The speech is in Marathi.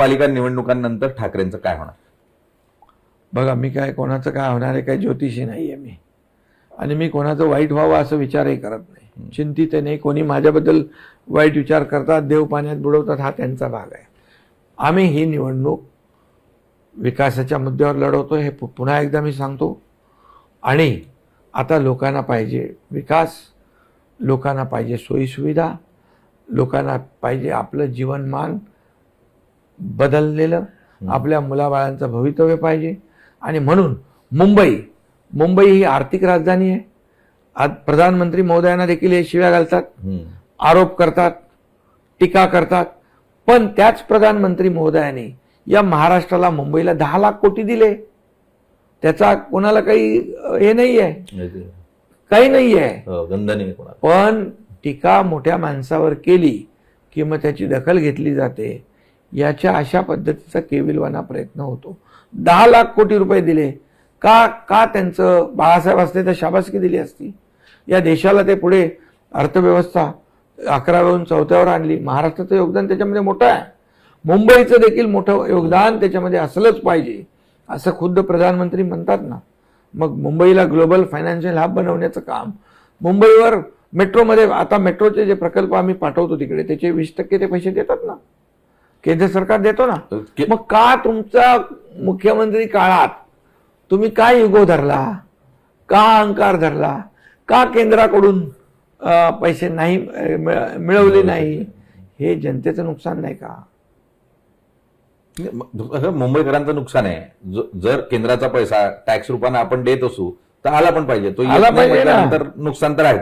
महापालिका निवडणुकांनंतर ठाकरेंचं काय होणार? बघा मी काय कोणाचं काय होणार आहे काय ज्योतिषी नाही आहे मी. आणि मी कोणाचं वाईट व्हावं असं विचारही करत नाही. चिंतित नाही. कोणी माझ्याबद्दल वाईट विचार करतात देव पाण्यात बुडवतात हा त्यांचा भाग आहे. आम्ही ही निवडणूक विकासाच्या मुद्द्यावर लढवतो हे पुन्हा एकदा मी सांगतो. आणि आता लोकांना पाहिजे विकास लोकांना पाहिजे सोयीसुविधा लोकांना पाहिजे आपलं जीवनमान बदललेलं आपल्या मुलाबाळांचं भवितव्य पाहिजे. आणि म्हणून मुंबई मुंबई ही आर्थिक राजधानी आहे. आज प्रधानमंत्री महोदयांना देखील हे शिव्या घालतात. आरोप करतात टीका करतात. पण त्याच प्रधानमंत्री महोदयाने या महाराष्ट्राला मुंबईला दहा लाख कोटी दिले. त्याचा कोणाला काही हे नाही आहे काही नाही आहे हो, पण टीका मोठ्या माणसावर केली की मग त्याची दखल घेतली जाते. याच्या अशा पद्धतीचा केविलवाना प्रयत्न होतो. दहा लाख कोटी रुपये दिले. का का त्यांचं बाळासाहेब असते तर शाबासकी दिली असती? या देशाला ते पुढे अर्थव्यवस्था अकराव्याहून चौथ्यावर आणली. महाराष्ट्राचं योगदान त्याच्यामध्ये मोठं आहे. मुंबईचं देखील मोठं योगदान त्याच्यामध्ये असलंच पाहिजे. असं खुद्द प्रधानमंत्री म्हणतात ना. मग मुंबईला ग्लोबल फायनान्शियल हब बनवण्याचं काम. मुंबईवर मेट्रोमध्ये आता मेट्रोचे जे प्रकल्प आम्ही पाठवतो तिकडे त्याचे वीस टक्के ते पैसे देतात ना. केंद्र सरकार देतो ना. के- मग का तुमचा मुख्यमंत्री काळात तुम्ही का युगो धरला? का अहंकार धरला? का केंद्राकडून पैसे नाही मिळवले नाही? हे जनतेचं नुकसान नाही का? मुंबईकरांचं नुकसान आहे. जर केंद्राचा पैसा टॅक्स रूपाने आपण देत असू तर आला पण पाहिजे. तो आला पाहिजे नुकसान तर आहे.